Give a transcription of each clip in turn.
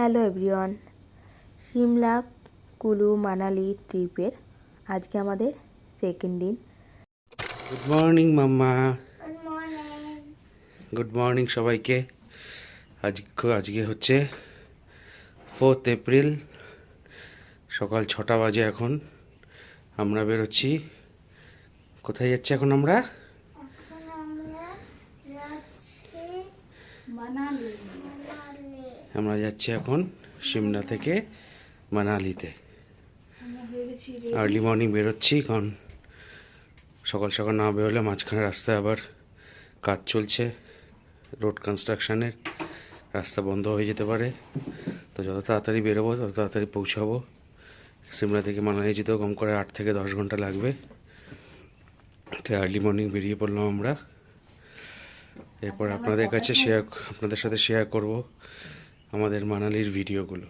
Hello everyone Shimla Kullu Manali ট্রিপের আজকে আমাদের সেকেন্ড দিন। Good morning mamma. Good morning সবাইকে। আজকে আজকে হচ্ছে ফোর্থ এপ্রিল সকাল ছটা বাজে এখন। আমরা বেরোচ্ছি। কোথায় যাচ্ছি এখন আমরা? এখন আমরা যাচ্ছি মানালি মানালি। আমরা যাচ্ছি এখন সিমলা থেকে মানালিতে। আর্লি মর্নিং বেরোচ্ছি কারণ সকাল সকাল না বেরোলে মাঝখানে রাস্তায় আবার কাজ চলছে রোড কনস্ট্রাকশানের রাস্তা বন্ধ হয়ে যেতে পারে। তো যত তাড়াতাড়ি বেরোবো তত তাড়াতাড়ি পৌঁছাবো। সিমলা থেকে মানালি যেতেও কম করে আট থেকে দশ ঘণ্টা লাগবে। তো আর্লি মর্নিং বেরিয়ে পড়লাম আমরা। এরপর আপনাদের কাছে শেয়ার আপনাদের সাথে শেয়ার করব। আমাদের মানালির ভিডিওগুলো।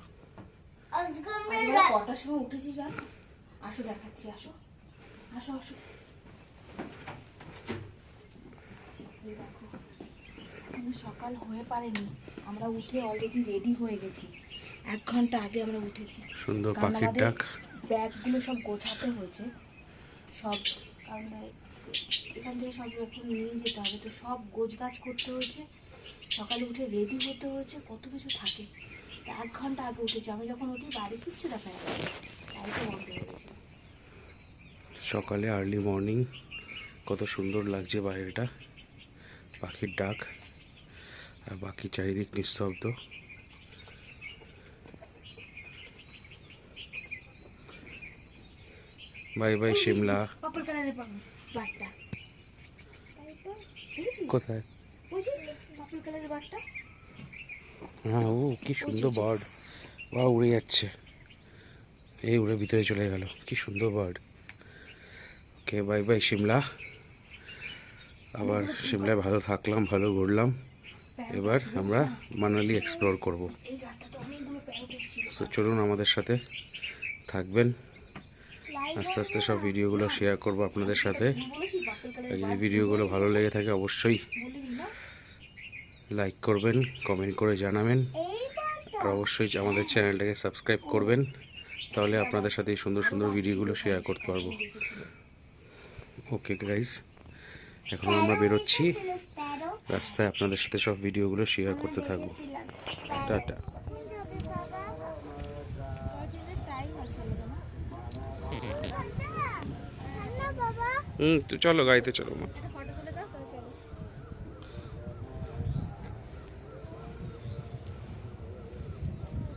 আজকে আমরা আমরা কটার সময় উঠেছি জান? আসো দেখাচ্ছি আসো। আসো আসো। এই দেখো, এখনও সকাল হয়ে পারেনি আমরা উঠে অলরেডি রেডি হয়ে গেছি। এক ঘণ্টা আগে আমরা উঠেছি। সুন্দর কারণ পাখির আমাদের ডাক। ব্যাগগুলো সব গোছাতে হয়েছে। সব কারণ এখান থেকে সব এখন নিয়ে যেতে হবে। তো সব গোছগাছ করতে হয়েছে। সকালে উঠে রেডি হতে হয়েছে কত কিছু থাকে। এক ঘণ্টা আগে উঠেছি। আমি যখন উঠি বাড়ি কিচ্ছু দেখা যাবে বন্ধ হয়ে গেছে। সকালে আর্লি মর্নিং কত সুন্দর লাগছে বাইরেটা পাখির ডাক আর বাকি চারিদিক নিস্তব্ধ। বাই বাই দেখেছিস? কোথায়? হ্যাঁ ও কি সুন্দর বার্ড বা উড়ে যাচ্ছে। এই উড়ে ভিতরে চলে গেল। কি সুন্দর bird okay bye bye Shimla. আবার সিমলায় ভালো থাকলাম ভালো ঘুরলাম। এবার আমরা মানালি এক্সপ্লোর করব। তো চলুন আমাদের সাথে থাকবেন। আস্তে আস্তে সব ভিডিওগুলো শেয়ার করব আপনাদের সাথে। যদি ভিডিওগুলো ভালো লেগে থাকে অবশ্যই। লাইক করবেন কমেন্ট করে জানাবেন। আর অবশ্যই আমাদের চ্যানেলটাকে সাবস্ক্রাইব করবেন, তাহলে আপনাদের সাথে এই সুন্দর সুন্দর ভিডিওগুলো শেয়ার করতে পারব। ওকে গাইস এখন আমরা বেরোচ্ছি। রাস্তায় আপনাদের সাথে সব ভিডিওগুলো শেয়ার করতে থাকব। টাটা হুম, তো চলো গাড়িতে চলো মা একটা ফটো তুলে দাও তো চলো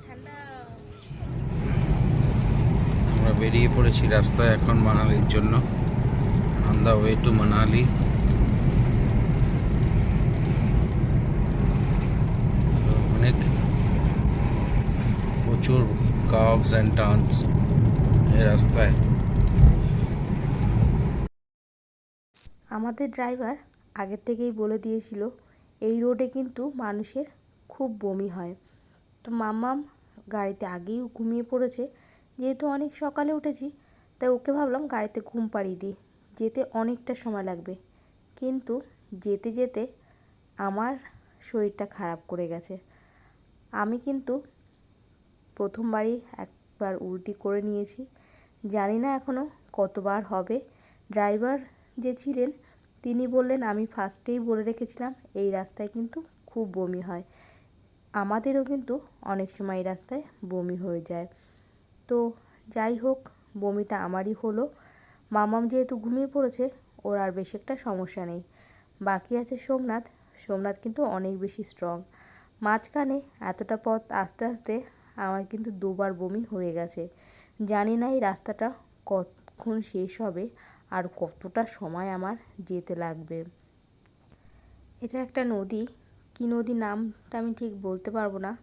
ঠান্ডা আমরা বেরিয়ে পড়েছি রাস্তায় এখন মানালির জন্য। On the way to Manali অনেক প্রচুর কার্ভস অ্যান্ড টার্নস এই রাস্তায়। আমাদের ড্রাইভার আগের থেকেই বলে দিয়েছিল, এই রোডে কিন্তু মানুষের খুব বমি হয়। তো মাম্মাম গাড়িতে আগেই ঘুমিয়ে পড়েছে যেহেতু অনেক সকালে উঠেছি, তাই ওকে ভাবলাম গাড়িতে ঘুম পাড়িয়ে দিই। যেতে অনেকটা সময় লাগবে। কিন্তু যেতে যেতে আমার শরীরটা খারাপ করে গেছে। আমি কিন্তু প্রথমবারই একবার উল্টি করে নিয়েছি। জানি না এখনও কতবার হবে। ড্রাইভার যে ছিলেন, তিনি বললেন, আমি ফার্স্টেই বলে রেখেছিলাম, এই রাস্তায় কিন্তু খুব বমি হয়। আমাদেরও কিন্তু অনেক সময় এই রাস্তায় বমি হয়ে যায়। তো যাই হোক, বমিটা আমারই হলো। মামাম যেহেতু ঘুমিয়ে পড়েছে, ওর আর বেশি একটা সমস্যা নেই। বাকি আছে সোমনাথ। সোমনাথ কিন্তু অনেক বেশি স্ট্রং মাঝখানে এতটা পথ আস্তে আস্তে আমার কিন্তু দুবার বমি হয়ে গেছে। জানি না এই রাস্তাটা কতক্ষণ শেষ হবে আর কতটা সময় আমার যেতে লাগবে। এটা একটা নদী। কী নদী নামটা আমি ঠিক বলতে পারব না।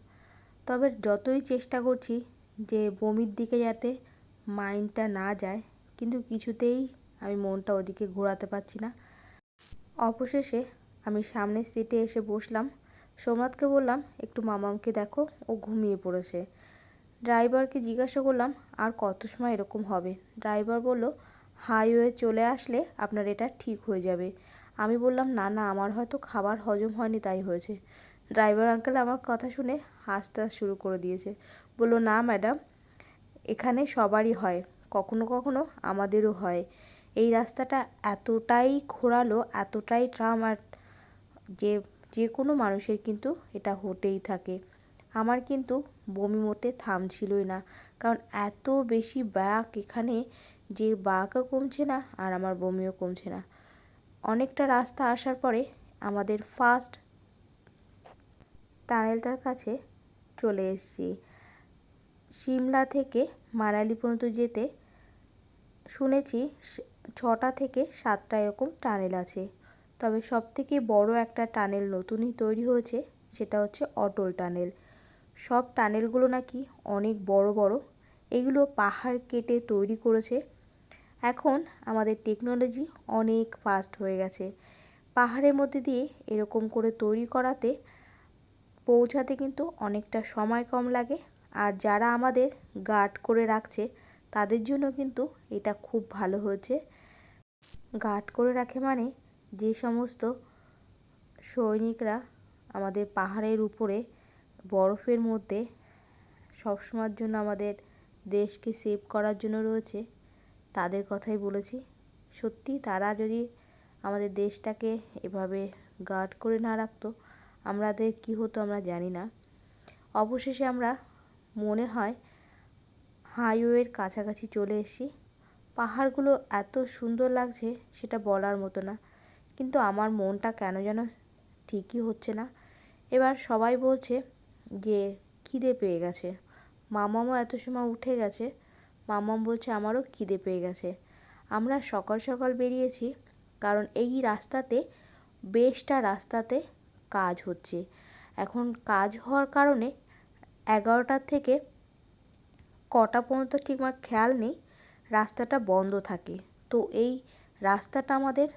তবে যতই চেষ্টা করছি যে বমির দিকে যাতে মাইন্ডটা না যায়, কিন্তু কিছুতেই আমি মনটা ওদিকে ঘোরাতে পারছি না। অবশেষে আমি সামনের সিটে এসে বসলাম। সোমনাথকে বললাম, একটু মামামকে দেখো, ও ঘুমিয়ে পড়েছে। ড্রাইভারকে জিজ্ঞাসা করলাম, আর কত সময় এরকম হবে? ড্রাইভার বলল, হাইওয়ে চলে আসলে আপনার এটা ঠিক হয়ে যাবে। আমি বললাম, না না, আমার হয়তো খাবার হজম হয়নি, তাই হয়েছে। ড্রাইভার আঙ্কেল আমার কথা শুনে হাসতে শুরু করে দিয়েছে। বলল, না ম্যাডাম এখানে সবারই হয়, কখনো কখনো আমাদেরও হয়। এই রাস্তাটা এতটাই খোঁড়ালো এতটাই ট্রাম আর যে যে কোনো মানুষের কিন্তু এটা হতেই থাকে। আমার কিন্তু বমি মতে থামছিলই না, কারণ এত বেশি ব্যাক এখানে যে বাঘও কমছে না আর আমার বমিও কমছে না। অনেকটা রাস্তা আসার পরে আমাদের ফার্স্ট টানেলটার কাছে চলে এসেছি। সিমলা থেকে মানালি পর্যন্ত যেতে শুনেছি ছটা থেকে সাতটা এরকম টানেল আছে। তবে সবথেকে বড় একটা টানেল নতুনই তৈরি হয়েছে, সেটা হচ্ছে অটল টানেল। সব টানেলগুলো নাকি অনেক বড় বড়, এগুলো পাহাড় কেটে তৈরি করেছে। এখন আমাদের টেকনোলজি অনেক ফাস্ট হয়ে গেছে। পাহাড়ের মধ্যে দিয়ে এরকম করে তৈরি করাতে পৌঁছাতে কিন্তু অনেকটা সময় কম লাগে। আর যারা আমাদের গার্ড করে রাখছে, তাদের জন্য কিন্তু এটা খুব ভালো হয়েছে। গার্ড করে রাখে মানে যে সমস্ত সৈনিকরা আমাদের পাহাড়ের উপরে, বরফের মধ্যে সবসময়ের জন্য আমাদের দেশকে সেভ করার জন্য রয়েছে, তাদের কথাই বলেছি। সত্যি তারা যদি আমাদের দেশটাকে এভাবে গার্ড করে না রাখতো আমাদের কী হতো আমরা জানি না। অবশেষে আমরা, মনে হয় হাইওয়ের কাছাকাছি চলে এসেছি। পাহাড়গুলো এত সুন্দর লাগছে সেটা বলার মতো না। কিন্তু আমার মনটা কেন যেন ঠিকই হচ্ছে না। এবার সবাই বলছে যে, খিদে পেয়ে গেছে। মামামও এত সময় উঠে গেছে। মামাম বলছে, আমারও খিদে পেয়ে গেছে। আমরা সকাল সকাল বেরিয়েছি, কারণ এই রাস্তাতে, বেশটা রাস্তাতে কাজ হচ্ছে। এখন কাজ হওয়ার কারণে এগারোটার থেকে কটা পর্যন্ত ঠিক আমার খেয়াল নেই, রাস্তাটা বন্ধ থাকে। তো এই রাস্তাটা আমাদের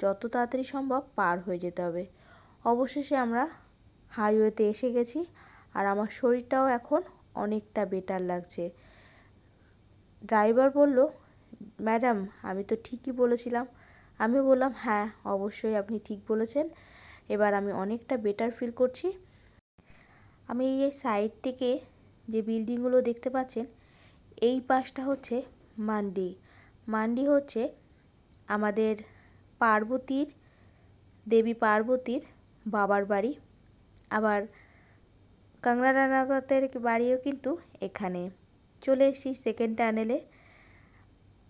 যত তাড়াতাড়ি সম্ভব পার হয়ে যেতে হবে। অবশেষে আমরা হাইওয়েতে এসে গেছি আর আমার শরীরটাও এখন অনেকটা বেটার লাগছে। ড্রাইভার বলল ম্যাডাম আমি তো ঠিকই বলেছিলাম। আমি বললাম হ্যাঁ অবশ্যই আপনি ঠিক বলেছেন। এবার আমি অনেকটা বেটার ফিল করছি। আমি এই সাইড থেকে যে বিল্ডিংগুলো দেখতে পাচ্ছেন, এই পাশটা হচ্ছে মান্ডি। মান্ডি হচ্ছে আমাদের পার্বতীর, দেবী পার্বতীর বাবার বাড়ি। আবার কাংড়া রানাগতের বাড়িও কিন্তু এখানে। চলে এসেছি সেকেন্ড টানেলে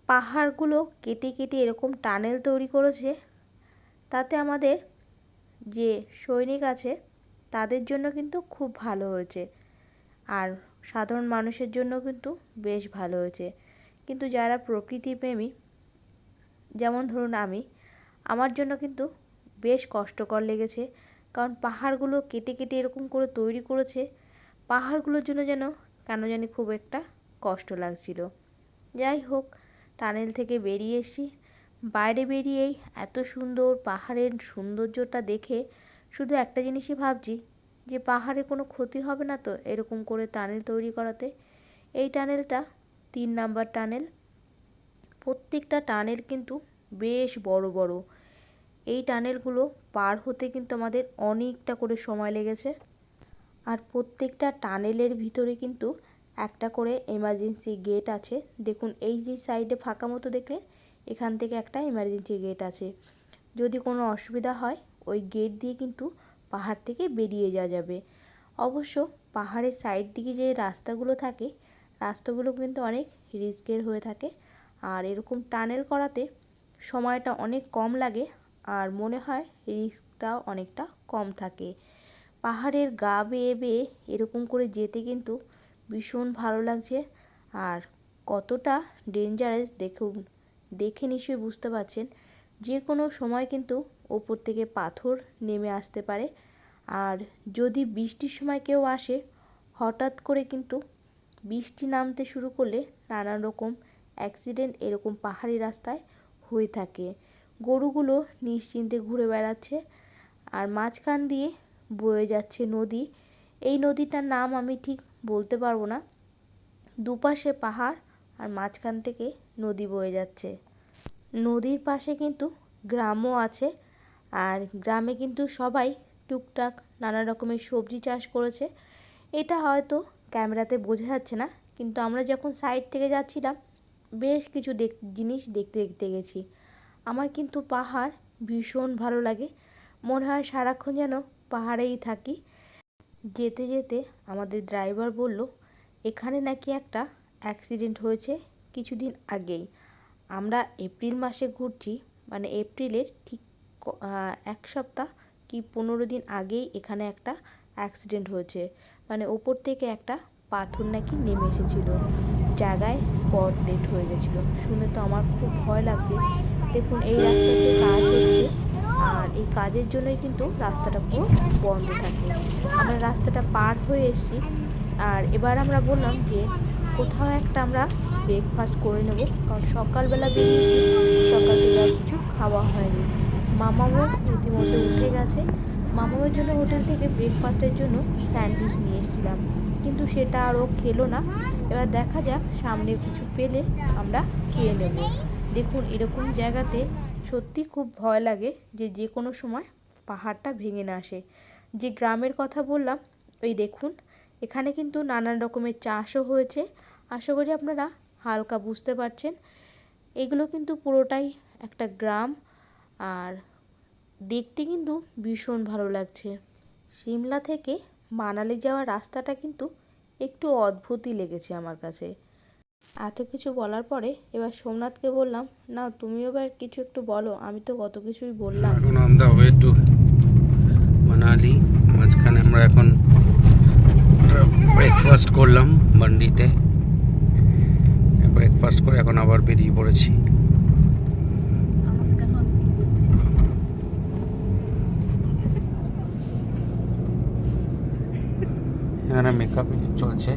পাহাড়গুলো কেটে কেটে এরকম টানেল তৈরি করেছে, তাতে আমাদের যে সৈনিক আছে, তাদের জন্য কিন্তু খুব ভালো হয়েছে। আর সাধারণ মানুষের জন্য কিন্তু বেশ ভালো হয়েছে। কিন্তু যারা প্রকৃতিপ্রেমী যেমন ধরুন আমি, আমার জন্য কিন্তু বেশ কষ্টকর লেগেছে। কারণ পাহাড়গুলো কেটে কেটে এরকম করে তৈরি করেছে, পাহাড়গুলোর জন্য যেন কেন জানি খুব একটা কষ্ট লাগছিল। যাই হোক, টানেল থেকে বেরিয়ে এসেছি। বাইরে বেরিয়েই এত সুন্দর পাহাড়ের সৌন্দর্যটা দেখে শুধু একটা জিনিসই ভাবছি, যে পাহাড়ে কোনো ক্ষতি হবে না তো এরকম করে টানেল তৈরি করাতে। এই টানেলটা তিন নাম্বার টানেল। প্রত্যেকটা টানেল কিন্তু বেশ বড় বড়। এই টানেলগুলো পার হতে কিন্তু আমাদের অনেকটা করে সময় লেগেছে। আর প্রত্যেকটা টানেলের ভিতরে কিন্তু একটা করে এমার্জেন্সি গেট আছে। দেখুন, এই যে সাইডে ফাঁকা মতো দেখলেন এখান থেকে একটা এমার্জেন্সি গেট আছে। যদি কোনো অসুবিধা হয়, ওই গেট দিয়ে কিন্তু পাহাড় থেকে বেরিয়ে যাওয়া যাবে। অবশ্য পাহাড়ের সাইড দিকে যে রাস্তাগুলো থাকে, রাস্তাগুলো কিন্তু অনেক রিস্কের হয়ে থাকে। আর এরকম টানেল করাতে সময়টা অনেক কম লাগে, আর মনে হয় রিস্কটাও অনেকটা কম থাকে। পাহাড়ের গা বেয়ে বেয়ে এরকম করে যেতে কিন্তু ভীষণ ভালো লাগছে, আর কতটা ডেঞ্জারাস দেখুন। দেখে নিশ্চয়ই বুঝতে পারছেন, যে কোনো সময় কিন্তু ওপর থেকে পাথর নেমে আসতে পারে। আর যদি বৃষ্টির সময় কেউ আসে, হঠাৎ করে কিন্তু বৃষ্টি নামতে শুরু করলে নানান রকম অ্যাক্সিডেন্ট এরকম পাহাড়ি রাস্তায় হয়ে থাকে। গরুগুলো নিশ্চিন্তে ঘুরে বেড়াচ্ছে আর মাঝখান দিয়ে বয়ে যাচ্ছে নদী। এই নদীটার নাম আমি ঠিক বলতে পারব না। দুপাশে পাহাড় আর মাঝখান থেকে নদী বয়ে যাচ্ছে। নদীর পাশে কিন্তু গ্রামও আছে আর গ্রামে কিন্তু সবাই টুকটাক নানা রকমের সবজি চাষ করেছে। এটা হয়তো ক্যামেরাতে বোঝা যাচ্ছে না, কিন্তু আমরা যখন সাইড থেকে যাচ্ছিলাম, বেশ কিছু দেখ, জিনিস দেখতে দেখতে গেছি। আমার কিন্তু পাহাড় ভীষণ ভালো লাগে। মনে হয় সারাক্ষণ যেন পাহাড়েই থাকি। যেতে যেতে আমাদের ড্রাইভার বলল, এখানে নাকি একটা অ্যাক্সিডেন্ট হয়েছে। কিছুদিন আগেই। আমরা এপ্রিল মাসে ঘুরছি মানে এপ্রিলের ঠিক এক সপ্তাহ কি পনেরো দিন আগেই এখানে একটা অ্যাক্সিডেন্ট হয়েছে। মানে ওপর থেকে একটা পাথর নাকি নেমে এসেছিল। জায়গায় স্পট ডেট হয়ে গেছিল। শুনে তো আমার খুব ভয় লাগছে। দেখুন, এই রাস্তাতে কাজ হচ্ছে আর এই কাজের জন্যই কিন্তু রাস্তাটা পুরো বন্ধ থাকে। আমরা রাস্তাটা পার হয়ে এসেছি আর এবার আমরা বললাম যে কোথাও একটা আমরা ব্রেকফাস্ট করে নেব। কারণ সকালবেলা বেরিয়েছি, সকালবেলা কিছু খাওয়া হয়নি। মামাও রীতিমতো উঠে গেছে। মামামের জন্য হোটেল থেকে ব্রেকফাস্টের জন্য স্যান্ডউইচ নিয়ে এসেছিলাম। কিন্তু সেটা আরও খেলো না। এবার দেখা যাক, সামনে কিছু পেলে আমরা খেয়ে নেব। দেখুন, এরকম জায়গাতে সত্যি খুব ভয় লাগে যে যে কোনো সময় পাহাড়টা ভেঙে না আসে। যে গ্রামের কথা বললাম ওই দেখুন, এখানে কিন্তু নানান রকমের চাষও হয়েছে। আশা করি আপনারা হালকা বুঝতে পারছেন। এগুলো কিন্তু পুরোটাই একটা গ্রাম আর দেখতে কিন্তু ভীষণ ভালো লাগছে। সিমলা থেকে মানালি যাওয়ার রাস্তাটা কিন্তু একটু অদ্ভুতই লেগেছে আমার কাছে। এত কিছু বলার পরে এবার সোমনাথকে বললাম, না তুমিও এবার কিছু একটু বলো, আমি তো কত কিছুই বললাম। মানালি, মাঝখানে আমরা এখন ব্রেকফাস্ট করলাম মান্ডিতে ব্রেকফাস্ট করে এখন আবার বেরিয়ে পড়েছি। এখানে মেকআপ চলছে।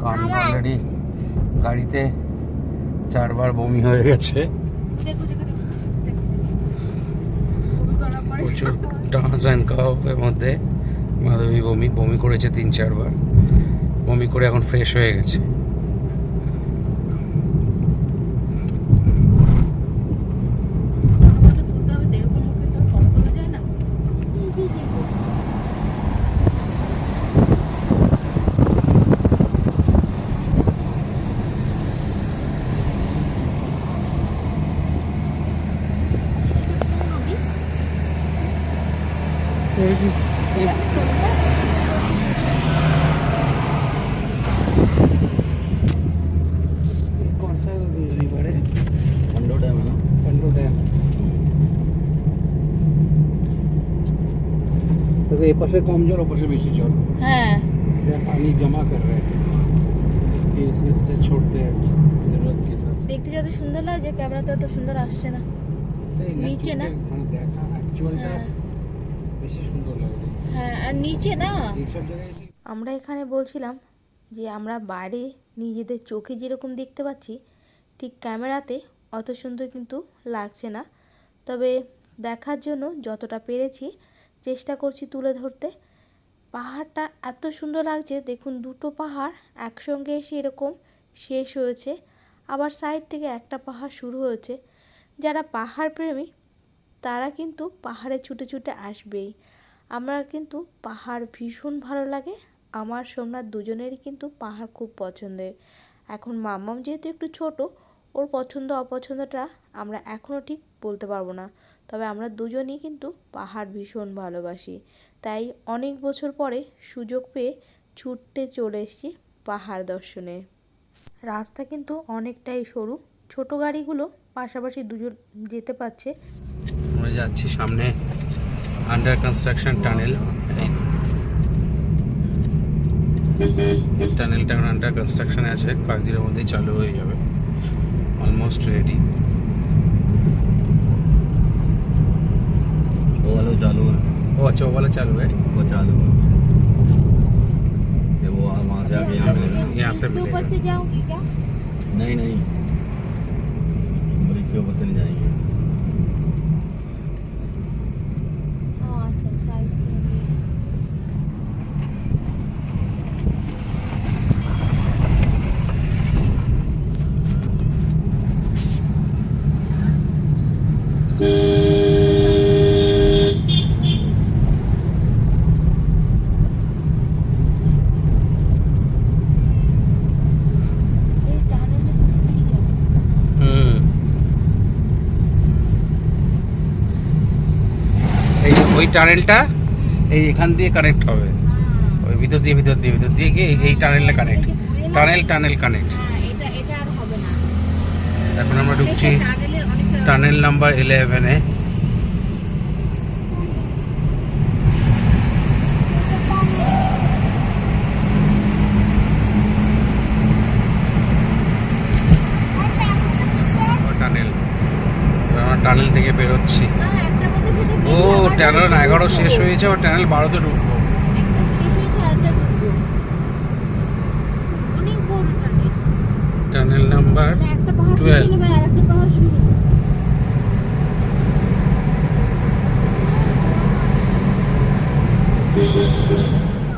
কারণ অলরেডি গাড়িতে চারবার বমি হয়ে গেছে। প্রচুর ডান্স অ্যান্ড কাপের মধ্যে। মাধবী বমি বমি করেছে তিন চারবার। বমি করে এখন ফ্রেশ হয়ে গেছে। बसें कम चल और बसें बेची चल हाँ। पानी जमा कर रहे हैं। দেখতে যত সুন্দর লাগছে ক্যামেরাতে অত সুন্দর আসছে না নিচে না দেখা হ্যাঁ আর নিচে না আমরা এখানে বলছিলাম যে আমরা বাইরে নিজেদের চোখে যেরকম দেখতে পাচ্ছি ঠিক ক্যামেরাতে অত সুন্দর কিন্তু লাগছে না। তবে দেখার জন্য যতটা পেরেছি চেষ্টা করছি তুলে ধরতে। পাহাড়টা এত সুন্দর লাগছে, দেখুন দুটো পাহাড় একসঙ্গে এসে এরকম শেষ হয়েছে। আবার সাইড থেকে একটা পাহাড় শুরু হয়েছে। যারা পাহাড় প্রেমী, তারা কিন্তু পাহাড়ে ছুটে ছুটে আসবেই। আমরা কিন্তু পাহাড় ভীষণ ভালো লাগে। আমার সোমনাথ দুজনেরই কিন্তু পাহাড় খুব পছন্দের। এখন মাম্মাম যেহেতু একটু ছোট ওর পছন্দ অপছন্দটা আমরা এখনও ঠিক বলতে পারব না। তবে আমরা দুজনেই কিন্তু পাহাড় ভীষণ ভালোবাসি। তাই অনেক বছর পরে সুযোগ পেয়ে ছুটতে চলে এসেছি পাহাড় দর্শনে। রাস্তা কিন্তু অনেকটাই সরু। ছোট গাড়িগুলো পাশাপাশি দুজন যেতে পারছে। আমরা যাচ্ছি সামনে আন্ডার কনস্ট্রাকশন টানেল এই টানেলটা এখন আন্ডার কনস্ট্রাকশনে আছে। কয়েকদিনের মধ্যেই চালু হয়ে যাবে। ऑलमोस्ट रेडी वो वाला चालू है। वो अच्छा वो वाला चालू है? वो चालू है। ये वो वहाँ से आगे यहाँ मिलेगा यहाँ से मिलेगा ऊपर से जाओगी क्या? नहीं नहीं। ब्रिज के ऊपर से नहीं जाएँगे। ওই টানেলটা এই এখান দিয়ে কানেক্ট হবে। ওই ভিতর দিয়ে ভিতর দিয়ে ভিতর দিয়ে গিয়ে এই- এই টানেলে কানেক্ট টানেল টানেল কানেক্ট এখন আমরা ঢুকছি টানেল নাম্বার ইলেভেনে টানেল। আমরা টানেল থেকে বেরোচ্ছি না একটা মধ্যে খেতে ও টানেল এগারো শেষ হয়েছে আর টানেল বারোতে ঢুকবো। টানেল নাম্বার একটা পাহাড় শেষ 12 হলে এবার আরেকটা পাহাড় শুরু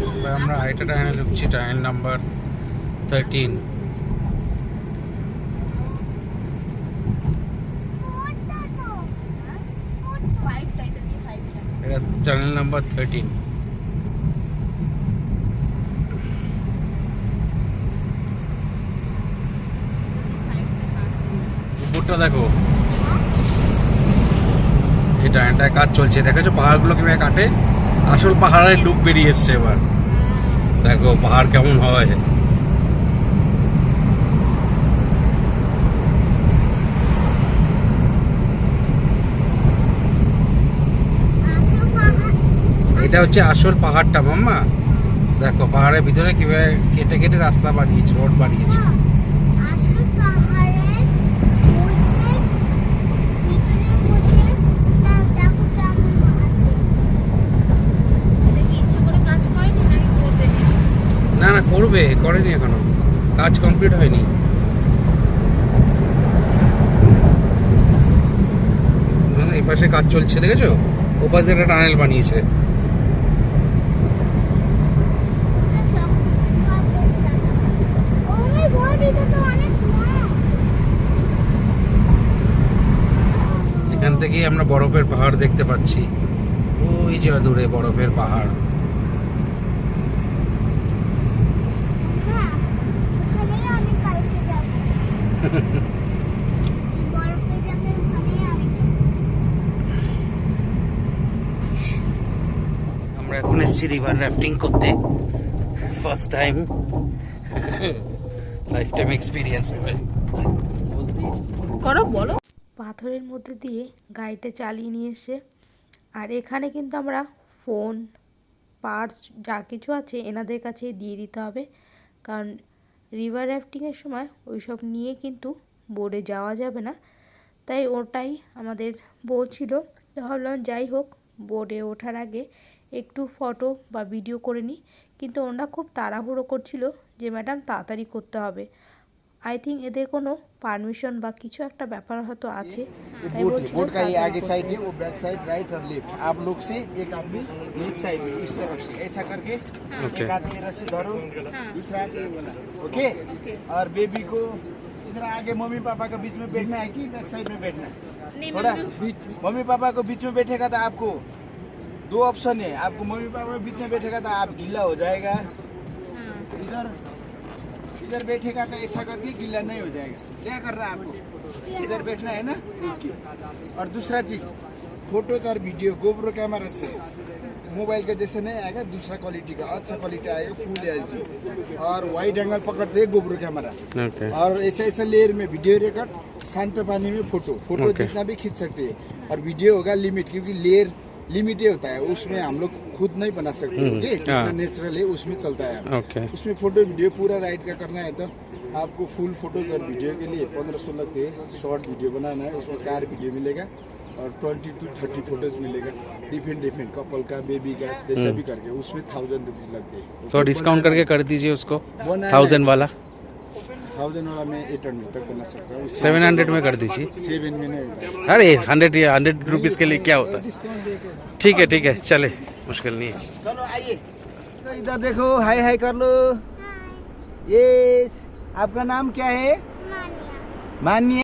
এবার আমরা আরেকটা টানেল ঢুকছি টানেল নাম্বার থার্টিন ফাইভটা এটা দিয়ে ফাইভটা এটা টানেল নাম্বার থার্টিন উপরটা দেখো। এই টানেলটায় কাজ চলছে। দেখেছ? পাহাড়গুলো কীভাবে কাটে। আসল পাহাড়ের লুক বেরিয়ে এসছে এবার। দেখো, পাহাড় কেমন হয়। এটা হচ্ছে আসল পাহাড়টা মাম্মা। দেখো পাহাড়ের ভিতরে কীভাবে কেটে কেটে রাস্তা বানিয়েছে রোড বানিয়েছে। না না করবে করেনি এখনও। কাজ কমপ্লিট হয়নি। না, না, এই পাশে কাজ চলছে দেখেছ? ওপাশে একটা টানেল বানিয়েছে অনেক বড় এটা তো অনেক কম এখান থেকেই আমরা বরফের পাহাড় দেখতে পাচ্ছি। ওই যে দূরে বরফের পাহাড়। আমরা এখন এসেছি রিভার রাফটিং করতে। First time lifetime experience করো, বলো। পাথরের মধ্যে দিয়ে গাড়িটা চালিয়ে নিয়ে এসে, আর এখানে কিন্তু আমরা ফোন পার্স যা কিছু আছে এনাদের কাছে দিয়ে দিতে হবে। কারণ রিভার র্যাফটিংয়ের সময় ওই সব নিয়ে কিন্তু বোর্ডে যাওয়া যাবে না। তাই ওটাই আমাদের বলছিল তো ভাবলাম যাই হোক বোর্ডে ওঠার আগে একটু ফটো বা ভিডিও করে নিই। কিন্তু ওনারা খুব তাড়াহুড়ো করছিল যে, ম্যাডাম, তাড়াতাড়ি করতে হবে। আই থিঙ্ক এদের কোনো পারমিশন বা কিছু একটা ব্যাপার হয়তো আছে তাই बोट বলছিল बोट का ये তাড়াতাড়ি आगे করতে। साइड है वो बैक साइड राइट और लेफ्ट आप लोग से एक आदमी लेफ्ट साइड में इस तरफ से ऐसा करके ओके। एक आदमी रस्सी धरो दूसरा हाथ ये वाला ओके और बेबी को इधर आगे मम्मी पापा के बीच में बैठना है कि बैक साइड में बैठना है थोड़ा मम्मी पापा को बीच में बैठेगा तो आपको दो ऑप्शन है आपको मम्मी पापा के बीच में बैठेगा तो आप गीला हो जाएगा इधर इधर बैठेगा तो ऐसा करके गीला नहीं हो जाएगा। क्या कर रहा है आपको? इधर बैठना है ना? और दूसरा चीज़ फ़ोटोज़ और वीडियो गोप्रो कैमरा से। मोबाइल का जैसे नहीं आएगा दूसरा क्वालिटी का अच्छा क्वालिटी आएगा फुल एच और वाइड एंगल पकड़ते हैं गोप्रो कैमरा ওকে और ऐसे ऐसे लेयर में वीडियो रिकॉर्ड शांत पानी में फ़ोटो फ़ोटो Okay. जितना भी खींच सकते हैं। और वीडियो होगा लिमिट क्योंकि लेयर लिमिट ही होता है उसमें हम लोग खुद नहीं बना सकते हम्म, ओके। नेचुरल है। उसमें चलता है। ओके उसमें फ़ोटो वीडियो पूरा राइड का करना है तो आपको फुल फ़ोटोज़ और वीडियो के लिए पंद्रह सौ लगते हैं शॉर्ट वीडियो बनाना है उसमें चार वीडियो मिलेगा और ट्वेंटी टू थर्टी फ़ोटोज़ मिलेगा डिफरेंट डिफरेंट कपल का बेबी का जैसा भी करके उसमें थाउज़ेंड रुपीज़ लगते हैं। तो डिस्काउंट करके कर दीजिए उसको थाउज़ेंड वाला। थाउज़ेंड वाला मैं एट हंड्रेड तक बना सकता हूँ। सेवन हंड्रेड में कर दीजिए। सेवन में नहीं। अरे हंड्रेड हंड्रेड रुपीज़ के लिए क्या होता है? ठीक है ठीक है चले मुश्किल नहीं है। चलो आइए। तो इधर देखो हाय हाय कर लो। ये आपका नाम क्या है? मानिया। मानिए